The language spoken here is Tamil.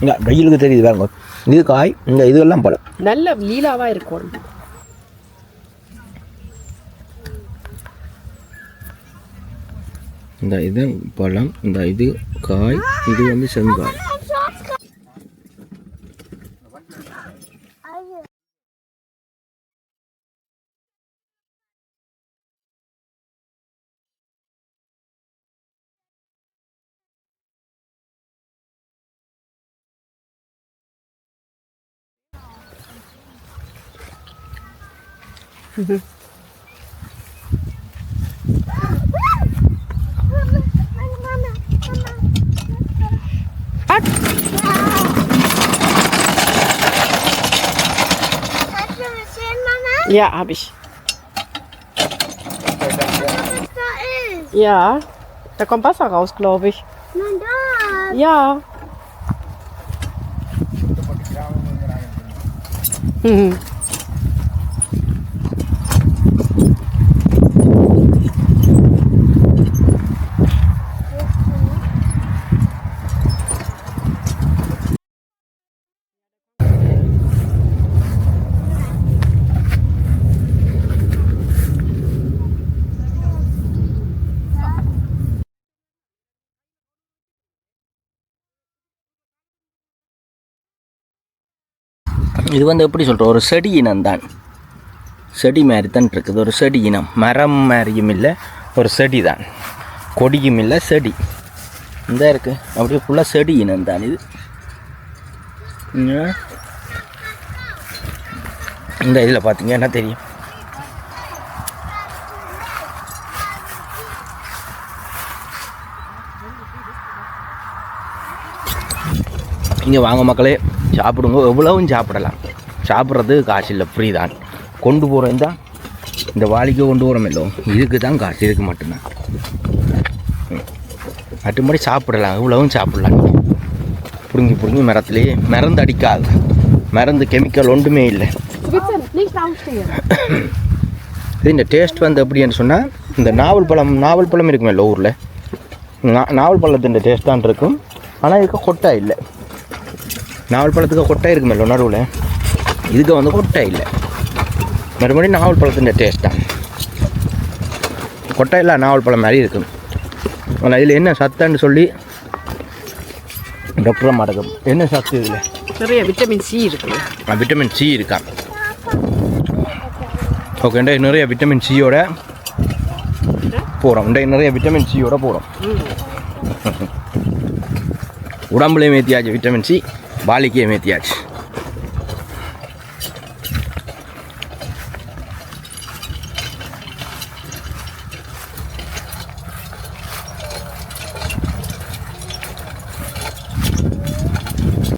இங்கே வெயிலுக்கு தெரியுது பாருங்க இது காய் இந்த இதெல்லாம் பழம். நல்ல லீலாவா இருக்கும். இந்த இது பழம் இந்த இது காய் இது வந்து செங்காய். Ja, habe ich. Da? Ja, da kommt Wasser raus, glaube ich. Nein. Ja. Mhm. இது வந்து எப்படி சொல்கிறோம் ஒரு செடி இனம் தான். செடி மாதிரி தான் இருக்குது. ஒரு செடி இனம். மரம் மாதிரியும் இல்லை ஒரு செடி தான். கொடியும் இல்லை செடி. இந்த இருக்குது அப்படியே ஃபுல்லாக செடி இனம் தான் இது. இந்த இதில் பார்த்தீங்க என்ன தெரியும்? இங்கே வாங்க மக்களே சாப்பிடுங்க. எவ்வளவும் சாப்பிடலாம். சாப்பிட்றது காசு இல்லை ஃப்ரீ தான். கொண்டு போகிறோம் தான் இந்த வாளிக்கு கொண்டு போகிறோம் இல்லை இதுக்கு தான் காசு இதுக்கு மட்டும்தான். மற்றபடி சாப்பிடலாம் எவ்வளவும் சாப்பிடலாம். பிடுங்கி பிடுங்கி மரத்துலேயே மருந்து அடிக்காது. மருந்து கெமிக்கல் ஒன்றுமே இல்லை. இது இந்த டேஸ்ட் வந்து எப்படின்னு சொன்னால் இந்த நாவல் பழம் நாவல் பழம் இருக்குமே இல்லை ஊரில். நாவல் பழத்தின் டேஸ்ட் தான் இருக்கும். ஆனால் இதுக்கு கொட்டை இல்லை. நாவல் பழத்துக்கு கொட்டை இருக்குமே இல்லை நடுவில் இதுக்கு வந்து கொட்டை இல்லை. மறுபடியும் நாவல் பழத்தின் டேஸ்ட் தான். கொட்டை இல்லை நாவல் பழம் மாதிரி இருக்கும் ஆனால் இதில் என்ன சத்துன்னு சொல்லி டாக்டர் இருக்கும் என்ன சத்து இதில்? நிறைய விட்டமின் சி இருக்குது விட்டமின் சி இருக்கா? ஓகே இன்றைக்கு நிறைய விட்டமின் சியோட போகிறோம் இன்றைக்கு நிறைய விட்டமின் சியோட போகிறோம் உடம்புலையும் ஏற்றியாச்சு விட்டமின் சி வாலிக்கே ஏற்றியாச்சு